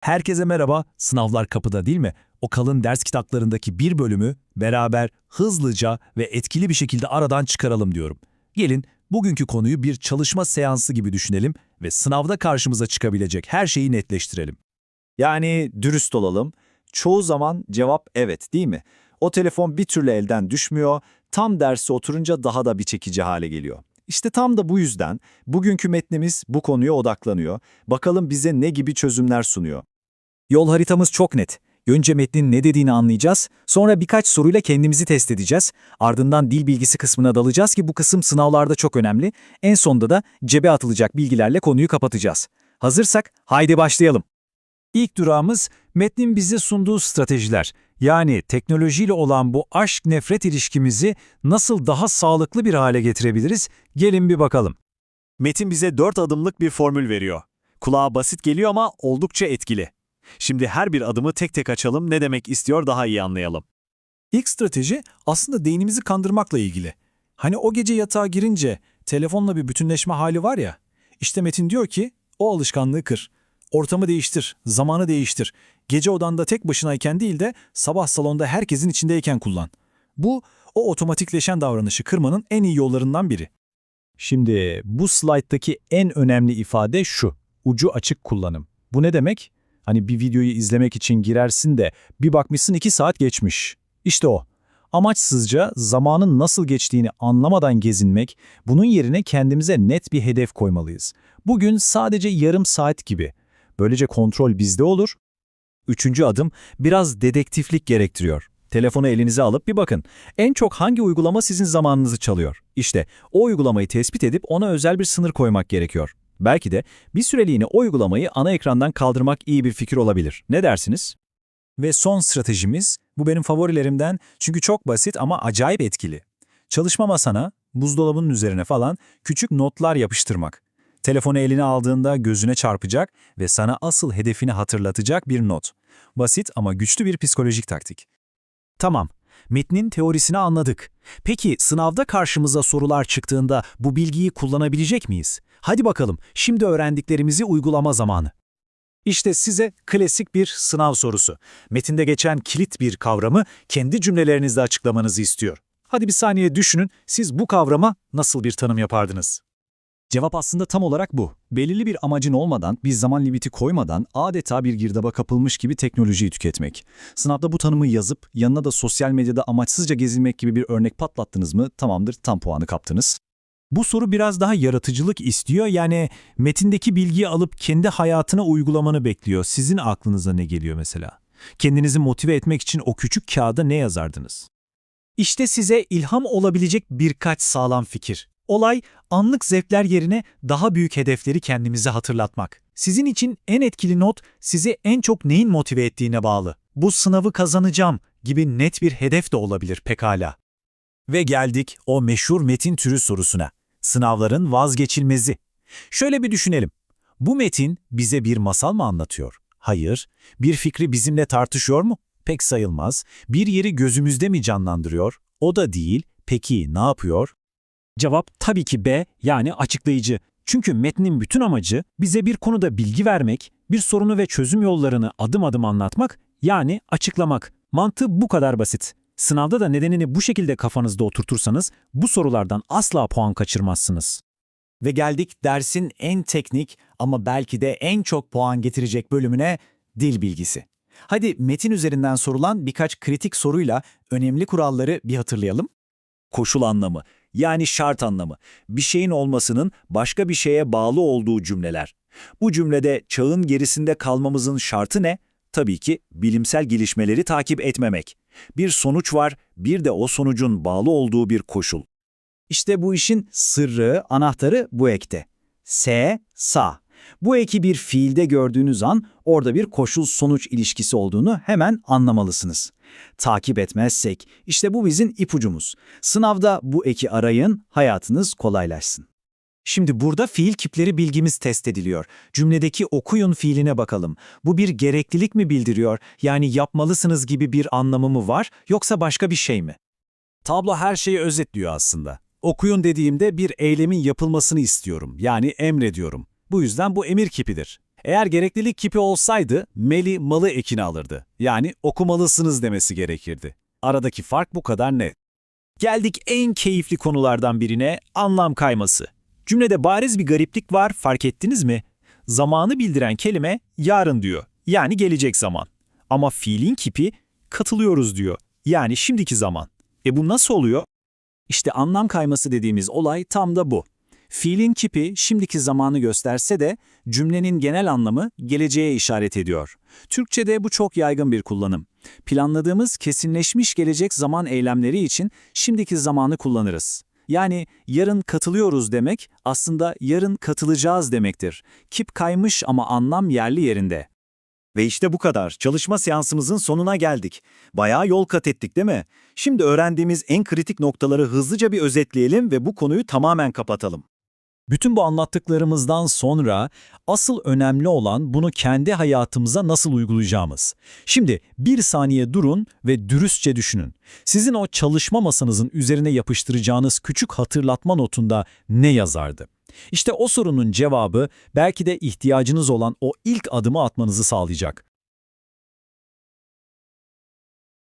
Herkese merhaba, sınavlar kapıda değil mi? O kalın ders kitaplarındaki bir bölümü beraber hızlıca ve etkili bir şekilde aradan çıkaralım diyorum. Gelin bugünkü konuyu bir çalışma seansı gibi düşünelim ve sınavda karşımıza çıkabilecek her şeyi netleştirelim. Yani dürüst olalım. Çoğu zaman cevap evet değil mi? O telefon bir türlü elden düşmüyor, tam derse oturunca daha da bir çekici hale geliyor. İşte tam da bu yüzden bugünkü metnimiz bu konuya odaklanıyor. Bakalım bize ne gibi çözümler sunuyor. Yol haritamız çok net. Önce metnin ne dediğini anlayacağız, sonra birkaç soruyla kendimizi test edeceğiz. Ardından dil bilgisi kısmına dalacağız ki bu kısım sınavlarda çok önemli. En sonda da cebe atılacak bilgilerle konuyu kapatacağız. Hazırsak haydi başlayalım. İlk durağımız metnin bize sunduğu stratejiler. Yani teknolojiyle olan bu aşk-nefret ilişkimizi nasıl daha sağlıklı bir hale getirebiliriz? Gelin bir bakalım. Metin bize 4 adımlık bir formül veriyor. Kulağa basit geliyor ama oldukça etkili. Şimdi her bir adımı tek tek açalım ne demek istiyor daha iyi anlayalım. İlk strateji aslında beynimizi kandırmakla ilgili. Hani o gece yatağa girince telefonla bir bütünleşme hali var ya. İşte Metin diyor ki o alışkanlığı kır. Ortamı değiştir, zamanı değiştir. Gece odanda tek başınayken değil de sabah salonda herkesin içindeyken kullan. Bu o otomatikleşen davranışı kırmanın en iyi yollarından biri. Şimdi bu slayttaki en önemli ifade şu. Ucu açık kullanım. Bu ne demek? Hani bir videoyu izlemek için girersin de bir bakmışsın 2 saat geçmiş. İşte o. Amaçsızca zamanın nasıl geçtiğini anlamadan gezinmek, bunun yerine kendimize net bir hedef koymalıyız. Bugün sadece yarım saat gibi. Böylece kontrol bizde olur. Üçüncü adım biraz dedektiflik gerektiriyor. Telefonu elinize alıp bir bakın. En çok hangi uygulama sizin zamanınızı çalıyor? İşte o uygulamayı tespit edip ona özel bir sınır koymak gerekiyor. Belki de bir süreliğine o uygulamayı ana ekrandan kaldırmak iyi bir fikir olabilir. Ne dersiniz? Ve son stratejimiz, bu benim favorilerimden çünkü çok basit ama acayip etkili. Çalışma masana, buzdolabının üzerine falan küçük notlar yapıştırmak. Telefonu eline aldığında gözüne çarpacak ve sana asıl hedefini hatırlatacak bir not. Basit ama güçlü bir psikolojik taktik. Tamam, metnin teorisini anladık. Peki sınavda karşımıza sorular çıktığında bu bilgiyi kullanabilecek miyiz? Hadi bakalım, şimdi öğrendiklerimizi uygulama zamanı. İşte size klasik bir sınav sorusu. Metinde geçen kilit bir kavramı kendi cümlelerinizde açıklamanızı istiyor. Hadi bir saniye düşünün, siz bu kavrama nasıl bir tanım yapardınız? Cevap aslında tam olarak bu. Belirli bir amacın olmadan, bir zaman limiti koymadan adeta bir girdaba kapılmış gibi teknolojiyi tüketmek. Sınavda bu tanımı yazıp yanına da sosyal medyada amaçsızca gezinmek gibi bir örnek patlattınız mı tamamdır tam puanı kaptınız. Bu soru biraz daha yaratıcılık istiyor. Yani metindeki bilgiyi alıp kendi hayatına uygulamanı bekliyor. Sizin aklınıza ne geliyor mesela? Kendinizi motive etmek için o küçük kağıda ne yazardınız? İşte size ilham olabilecek birkaç sağlam fikir. Olay anlık zevkler yerine daha büyük hedefleri kendimize hatırlatmak. Sizin için en etkili not sizi en çok neyin motive ettiğine bağlı. Bu sınavı kazanacağım gibi net bir hedef de olabilir pekala. Ve geldik o meşhur metin türü sorusuna. Sınavların vazgeçilmezi. Şöyle bir düşünelim. Bu metin bize bir masal mı anlatıyor? Hayır. Bir fikri bizimle tartışıyor mu? Pek sayılmaz. Bir yeri gözümüzde mi canlandırıyor? O da değil. Peki ne yapıyor? Cevap tabii ki B yani açıklayıcı. Çünkü metnin bütün amacı bize bir konuda bilgi vermek, bir sorunu ve çözüm yollarını adım adım anlatmak yani açıklamak. Mantığı bu kadar basit. Sınavda da nedenini bu şekilde kafanızda oturtursanız bu sorulardan asla puan kaçırmazsınız. Ve geldik dersin en teknik ama belki de en çok puan getirecek bölümüne dil bilgisi. Hadi metin üzerinden sorulan birkaç kritik soruyla önemli kuralları bir hatırlayalım. Koşul anlamı yani şart anlamı. Bir şeyin olmasının başka bir şeye bağlı olduğu cümleler. Bu cümlede çağın gerisinde kalmamızın şartı ne? Tabii ki bilimsel gelişmeleri takip etmemek. Bir sonuç var, bir de o sonucun bağlı olduğu bir koşul. İşte bu işin sırrı, anahtarı bu ekte. S, sa. Bu eki bir fiilde gördüğünüz an orada bir koşul-sonuç ilişkisi olduğunu hemen anlamalısınız. Takip etmezsek işte bu bizim ipucumuz. Sınavda bu eki arayın, hayatınız kolaylaşsın. Şimdi burada fiil kipleri bilgimiz test ediliyor. Cümledeki okuyun fiiline bakalım. Bu bir gereklilik mi bildiriyor? Yani yapmalısınız gibi bir anlamı mı var yoksa başka bir şey mi? Tablo her şeyi özetliyor aslında. Okuyun dediğimde bir eylemin yapılmasını istiyorum. Yani emrediyorum. Bu yüzden bu emir kipidir. Eğer gereklilik kipi olsaydı Meli malı ekini alırdı. Yani okumalısınız demesi gerekirdi. Aradaki fark bu kadar net. Geldik en keyifli konulardan birine, anlam kayması. Cümlede bariz bir gariplik var, fark ettiniz mi? Zamanı bildiren kelime yarın diyor, yani gelecek zaman. Ama fiilin kipi katılıyoruz diyor, yani şimdiki zaman. E bu nasıl oluyor? İşte anlam kayması dediğimiz olay tam da bu. Fiilin kipi şimdiki zamanı gösterse de cümlenin genel anlamı geleceğe işaret ediyor. Türkçe'de bu çok yaygın bir kullanım. Planladığımız kesinleşmiş gelecek zaman eylemleri için şimdiki zamanı kullanırız. Yani yarın katılıyoruz demek aslında yarın katılacağız demektir. Kip kaymış ama anlam yerli yerinde. Ve işte bu kadar. Çalışma seansımızın sonuna geldik. Bayağı yol kat ettik değil mi? Şimdi öğrendiğimiz en kritik noktaları hızlıca bir özetleyelim ve bu konuyu tamamen kapatalım. Bütün bu anlattıklarımızdan sonra asıl önemli olan bunu kendi hayatımıza nasıl uygulayacağımız. Şimdi bir saniye durun ve dürüstçe düşünün. Sizin o çalışma masanızın üzerine yapıştıracağınız küçük hatırlatma notunda ne yazardı? İşte o sorunun cevabı belki de ihtiyacınız olan o ilk adımı atmanızı sağlayacak.